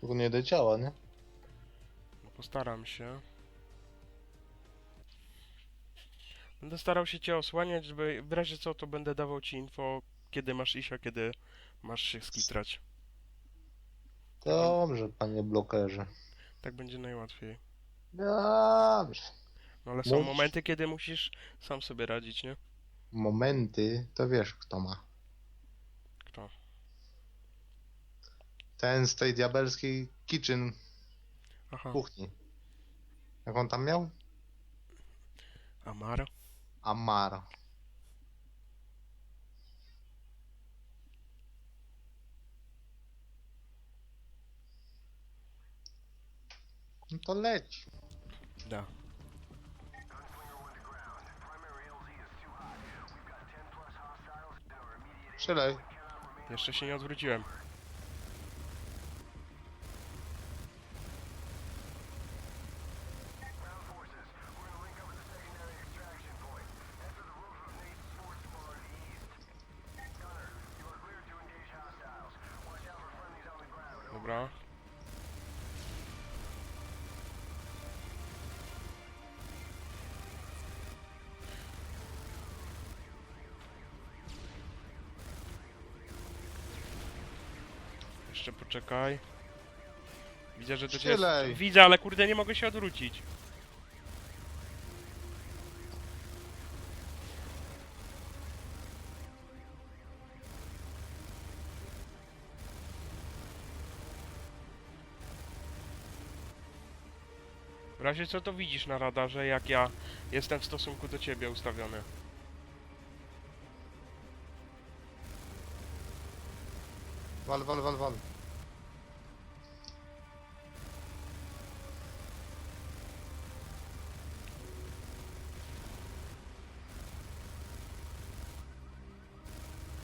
Tylko nie doleciała, nie? No postaram się. Będę starał się cię osłaniać, żeby w razie co to będę dawał ci info, kiedy masz iść, a kiedy masz się skitrać. Dobrze, panie blokerze. Tak będzie najłatwiej. Dobrze. No ale są Mów. momenty, kiedy musisz sam sobie radzić, nie? Momenty, to wiesz kto ma. Kto? Ten z tej diabelskiej kitchen Aha, kuchni. Jak on tam miał? Amaro? Amaro. No to leć. Da. Strzelaj. Jeszcze się nie odwróciłem. Jeszcze poczekaj. Widzę, że to. Strzelaj. Widzę, ale kurde nie mogę się odwrócić. W razie co to widzisz na radarze, jak ja jestem w stosunku do ciebie ustawiony. Wal, wal, wal, wal.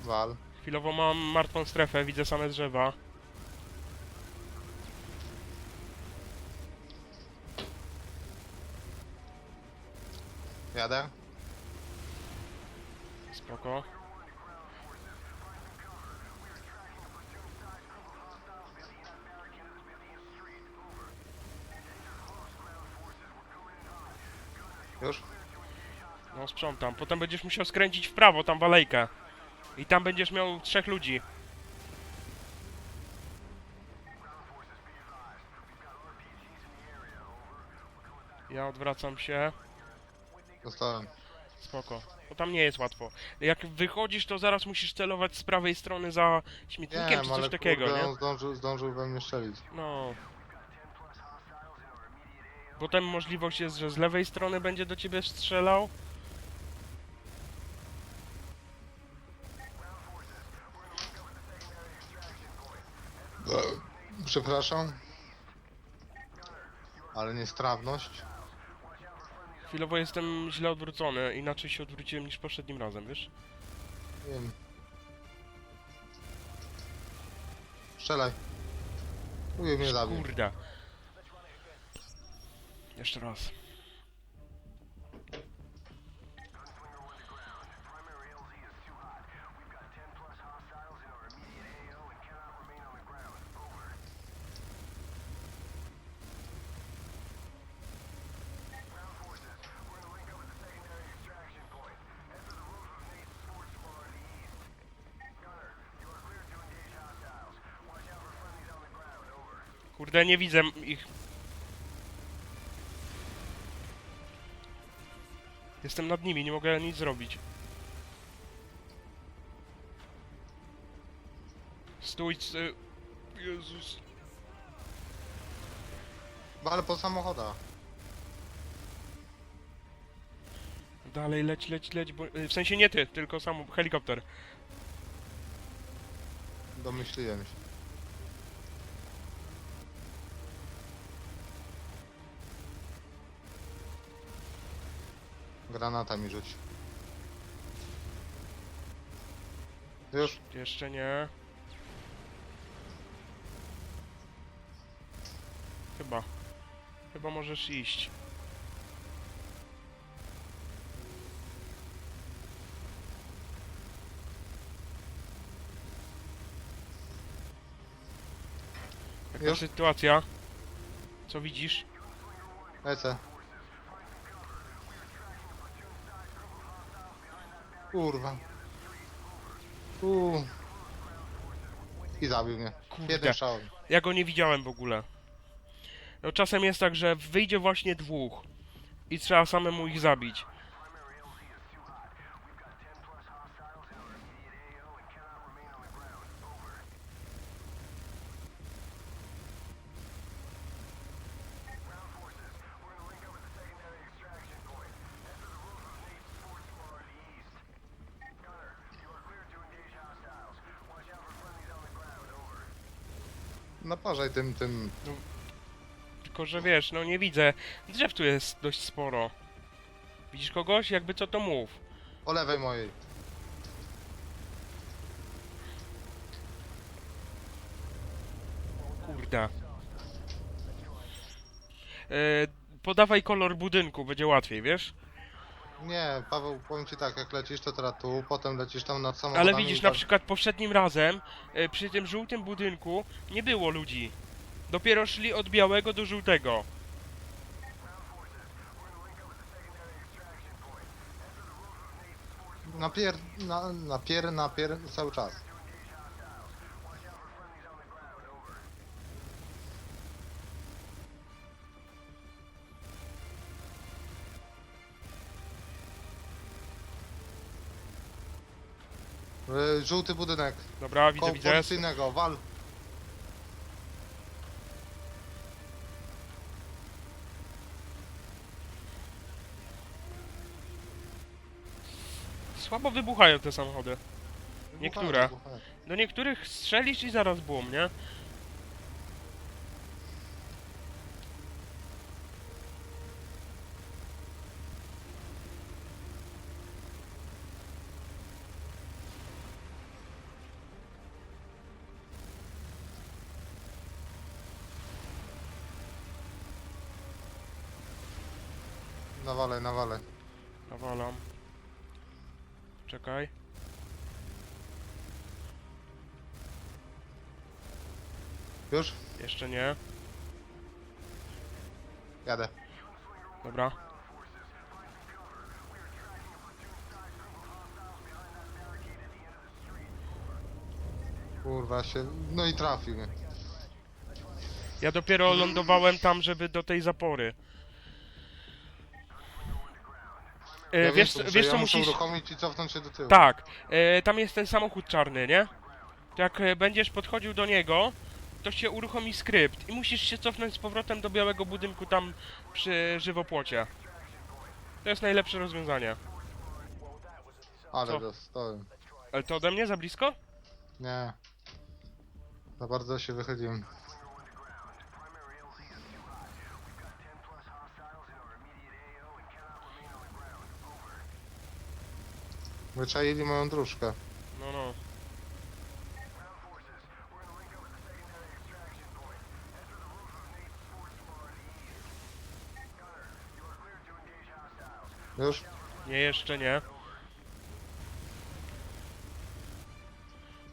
Wal. Chwilowo mam martwą strefę, widzę same drzewa. Jadę. Spoko. Już? No sprzątam. Potem będziesz musiał skręcić w prawo, tam w alejkę. I tam będziesz miał trzech ludzi. Ja odwracam się. Dostałem. Spoko. Bo tam nie jest łatwo. Jak wychodzisz, to zaraz musisz celować z prawej strony za śmietnikiem Wiem, czy coś ale takiego, kurde, nie? zdążył, zdążył we mnie strzelić. No. Potem możliwość jest, że z lewej strony będzie do ciebie strzelał. Przepraszam. Ale niestrawność. Chwilowo jestem źle odwrócony, inaczej się odwróciłem niż poprzednim razem, wiesz? Wiem. Strzelaj. Mówię mnie zabił. Kurde. Jeszcze raz. Kurde, nie widzę ich. Jestem nad nimi, nie mogę nic zrobić. Stój, c- Jezus. Ale po samochoda. Dalej leć, leć, leć, bo... W sensie nie ty, tylko sam helikopter. Domyśliłem się. Granata mi rzuć. Już. Jeszcze nie. Chyba. Chyba możesz iść. Jaka Już? sytuacja? Co widzisz? Lecę. Kurwa. Uuu. I zabił mnie. Kurde. Jeden strzał. Ja go nie widziałem w ogóle. No czasem jest tak, że wyjdzie właśnie dwóch i trzeba samemu ich zabić. Naparzaj tym, tym. Tylko, że wiesz, no nie widzę. Drzew tu jest dość sporo. Widzisz kogoś? Jakby co to mów. Po lewej mojej. Kurde. E, podawaj kolor budynku, będzie łatwiej, wiesz? Nie, Paweł, powiem ci tak, jak lecisz to teraz tu, potem lecisz tam nad samochodami. Ale widzisz, i na tak- przykład poprzednim razem e, przy tym żółtym budynku nie było ludzi. Dopiero szli od białego do żółtego. Napier, na, napier, napier cały czas. Y, Żółty budynek. Dobra, widzę, Koło widzę. policyjnego, wal. Słabo wybuchają te samochody. Niektóre. Do niektórych strzelisz i zaraz błom, nie? Nawalej, nawalej. Nawalam. Czekaj. Już? Jeszcze nie. Jadę. Dobra. Kurwa się. No i trafił mnie. Ja dopiero lądowałem tam, żeby do tej zapory. E, Ja wiesz, wiem, wiesz co musisz... uruchomić i cofnąć się do tyłu. Tak, e, tam jest ten samochód czarny, nie? To Jak e, będziesz podchodził do niego, to się uruchomi skrypt i musisz się cofnąć z powrotem do białego budynku tam przy żywopłocie. To jest najlepsze rozwiązanie. Ale Co? dostałem. Ale to ode mnie za blisko? Nie. Za bardzo się wychyliłem. Wyczaili moją dróżkę. No, no. Już? Nie, jeszcze nie.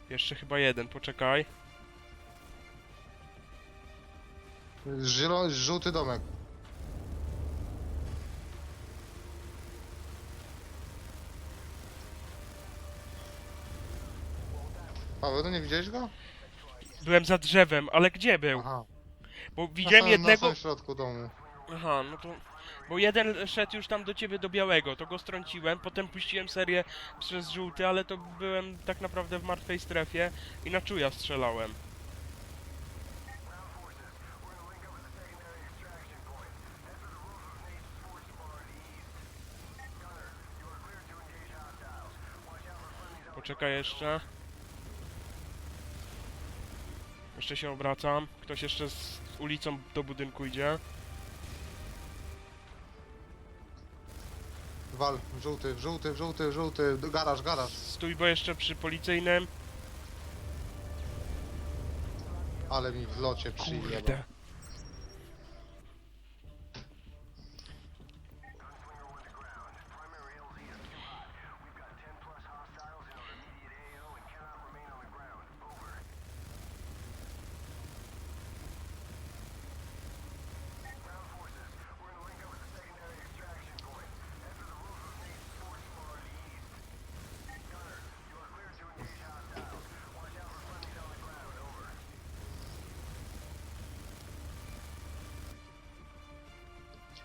Jeszcze chyba jeden, poczekaj. Zielony, żółty domek. Paweł, no nie widziałeś go? Byłem za drzewem, ale gdzie był? Aha. Bo Na widziałem samym- jednego... Na samym środku domu. Aha, no to... Bo jeden szedł już tam do ciebie do białego, to go strąciłem, potem puściłem serię przez żółty, ale to byłem tak naprawdę w martwej strefie i na czuja strzelałem. Poczekaj jeszcze. Jeszcze się obracam. Ktoś jeszcze z ulicą do budynku idzie. Wal, żółty, żółty, żółty, żółty, garaż, garaż. Stój, bo jeszcze przy policyjnym. Ale mi w locie przyjebał. Kurde.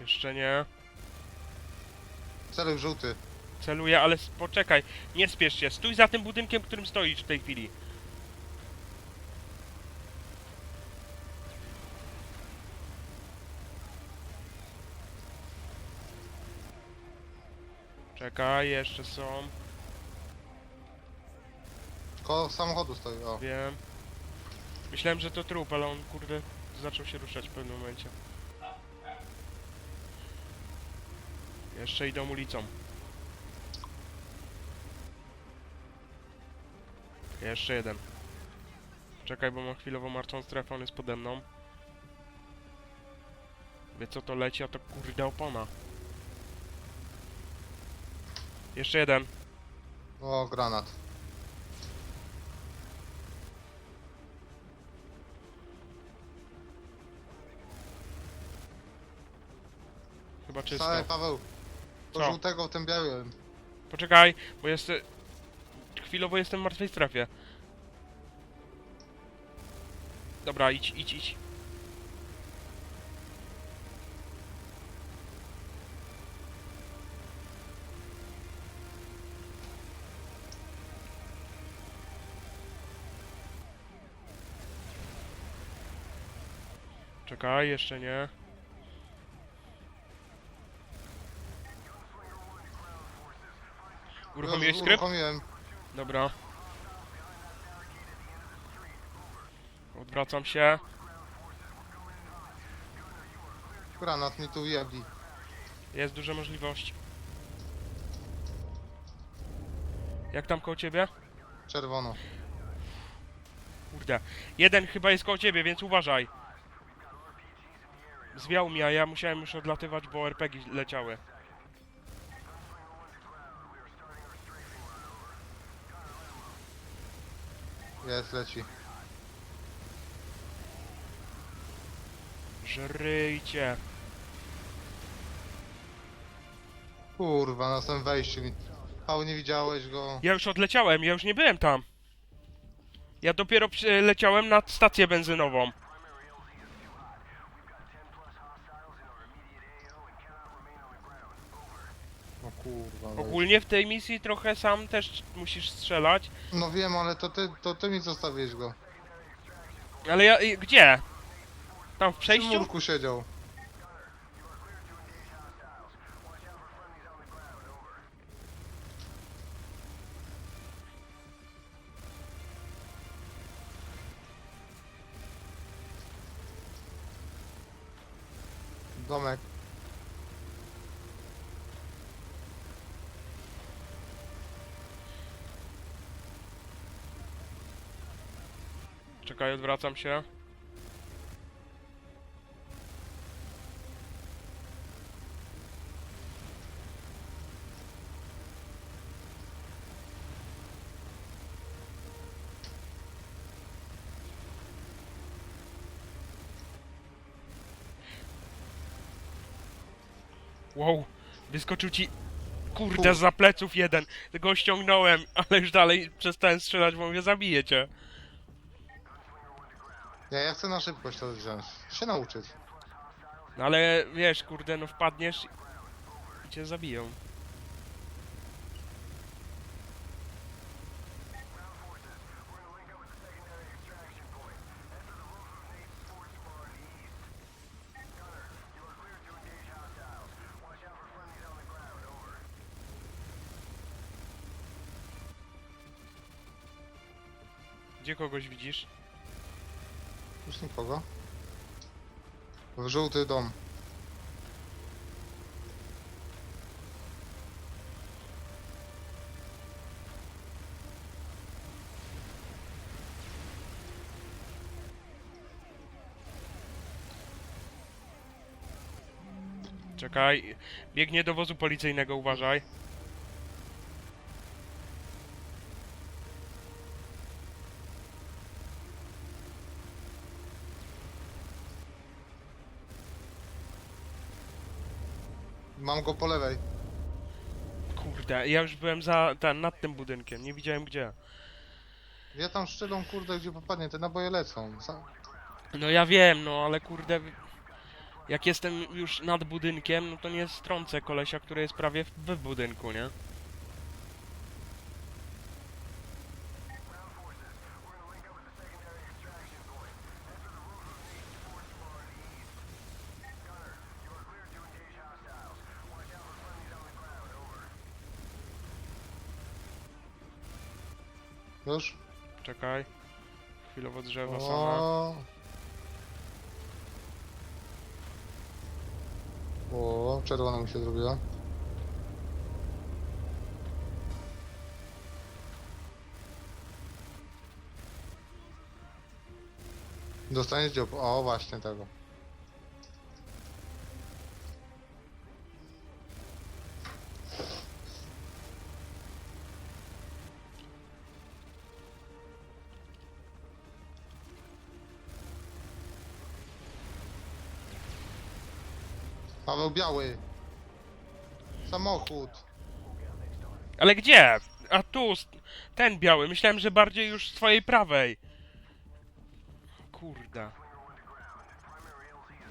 Jeszcze nie. Celuj żółty. Celuję, ale s- poczekaj. Nie spiesz się. Stój za tym budynkiem, którym stoisz w tej chwili. Czekaj, jeszcze są. Koło samochodu stoi, o. Wiem. Myślałem, że to trup, ale on kurde zaczął się ruszać w pewnym momencie. Jeszcze idą ulicą. Jeszcze jeden. Czekaj, bo mam chwilowo martwą strefę, on jest pode mną. Wie co to leci, a to kurde opona. Jeszcze jeden. O, granat. Chyba czysto. Stary Paweł. Co? żółtego w tym białym. Poczekaj, bo jestem... Chwilowo jestem w martwej strefie. Dobra, idź, idź, idź. Czekaj, jeszcze nie. Uruchomiłeś skrypt? Uruchomiłem. Dobra. Odwracam się. Granat mi tu jebli. Jest duża możliwość. Jak tam koło ciebie? Czerwono. Kurde. Jeden chyba jest koło ciebie, więc uważaj. Zwiał mi, a ja musiałem już odlatywać, bo RPG leciały. Jest, leci. Żryjcie. Kurwa, na samym wejściu mi... Nie widziałeś go? Ja już odleciałem, ja już nie byłem tam. Ja dopiero przy- leciałem nad stację benzynową. Kurwa. Ogólnie w tej misji trochę sam też musisz strzelać. No wiem, ale to ty, to ty mi zostawiłeś go. Ale ja... i- Gdzie? Tam w Przy przejściu? murku siedział. Domek. Czekaj, odwracam się. Wow, wyskoczył ci... Kurde, Kur- za pleców jeden. Go ściągnąłem, ale już dalej przestałem strzelać, bo mówię, zabiję cię. Ja, ja chcę na szybkość to wziąć. Się nauczyć. No ale wiesz, kurde, no wpadniesz i cię zabiją. Gdzie kogoś widzisz? Już nikogo. W żółty dom. Czekaj, biegnie do wozu policyjnego, uważaj. Mam go po lewej. Kurde, ja już byłem za, ten, nad tym budynkiem, nie widziałem gdzie. Ja tam szczelą kurde gdzie popadnie, te naboje lecą. Za- No ja wiem, no ale kurde... Jak jestem już nad budynkiem, no to nie strącę kolesia, który jest prawie w, w budynku, nie? Już? Czekaj. Chwilowo drzewa same. O. O, czerwona mi się zrobiła. Dostaniesz dziób. O, właśnie tego. Biały. Samochód. Ale gdzie? A tu, ten biały. Myślałem, że bardziej już z twojej prawej. Kurde.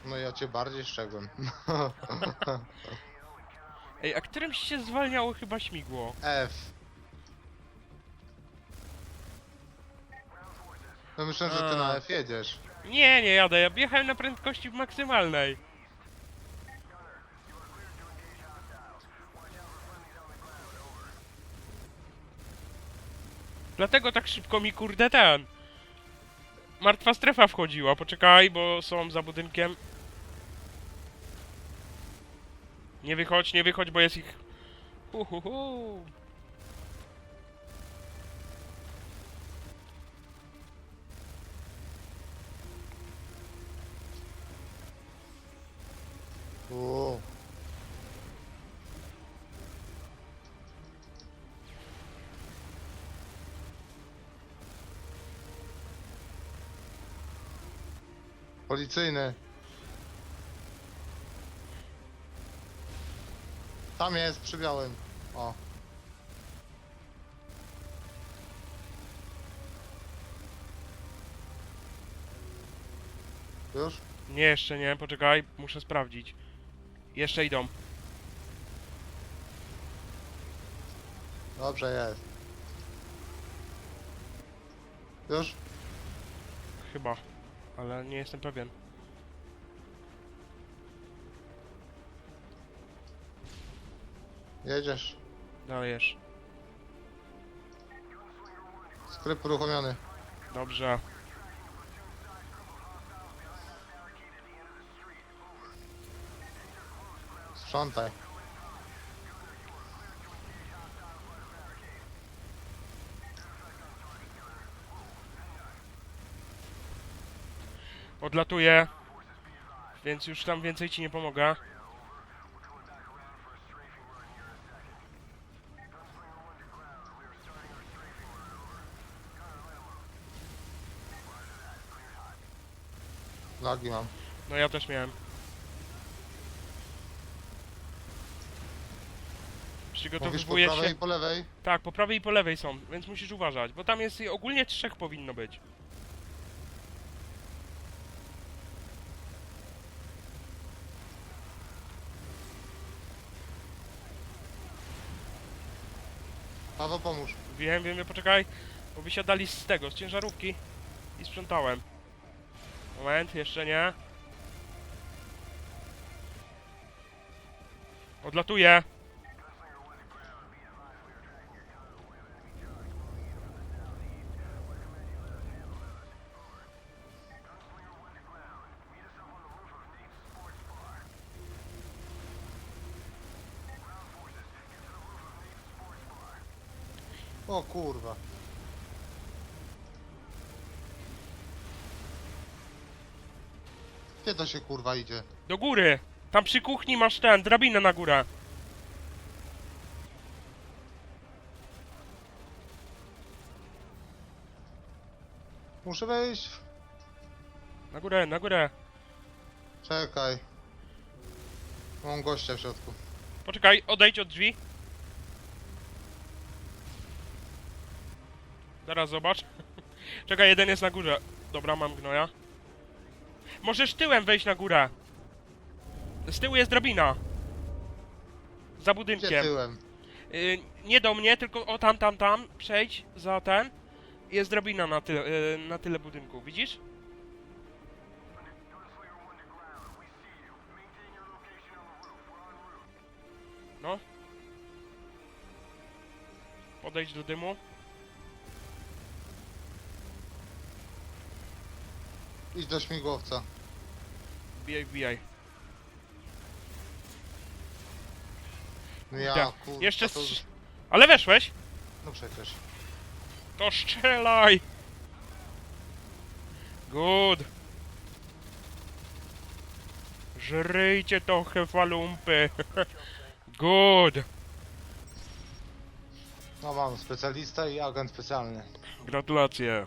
No ja cię bardziej strzegłem. Ej, a którymś się zwalniało chyba śmigło? F. No myślę, że ty A. na F jedziesz. Nie, nie jadę. Ja jechałem na prędkości maksymalnej. Dlatego tak szybko mi kurde ten. Martwa strefa wchodziła. Poczekaj, bo są za budynkiem. Nie wychodź, nie wychodź, bo jest ich. Hu, hu, Policyjny. Tam jest, przy białym. O. Już? Nie, jeszcze nie, poczekaj, muszę sprawdzić. Jeszcze idą. Dobrze jest. Już? Chyba. Ale nie jestem pewien. Jedziesz. Dajesz. Skrypt uruchomiony. Dobrze. Sprzątaj. Odlatuję. Więc już tam więcej ci nie pomogę. Lagi mam. No ja też miałem. Mówisz po Przygotowuję prawej się. i po lewej? Tak, po prawej i po lewej są, więc musisz uważać, bo tam jest ogólnie trzech powinno być. Paweł pomóż. Wiem, wiem, wiem, poczekaj, bo wysiadali z tego, z ciężarówki i sprzątałem. Moment, jeszcze nie. Odlatuję. O kurwa. Gdzie to się kurwa idzie? Do góry! Tam przy kuchni masz ten, drabinę na górę. Muszę wejść. Na górę, na górę. Czekaj. Mam gościa w środku. Poczekaj, odejdź od drzwi. Zaraz zobacz. Czekaj, jeden jest na górze. Dobra, mam gnoja. Możesz tyłem wejść na górę. Z tyłu jest drabina. Za Gdzie budynkiem. tyłem? Y, nie do mnie, tylko o tam, tam, tam. Przejdź za ten. Jest drabina na tyle, y, na tyle budynku, widzisz? No. Podejdź do dymu. Idź do śmigłowca. Bijaj, bijaj. No ja, Tak. kurwa, Jeszcze to... strz- Ale weszłeś? No przecież. To strzelaj! Good. Żryjcie tą hefalumpy. Good. No mam specjalista i agent specjalny. Gratulacje.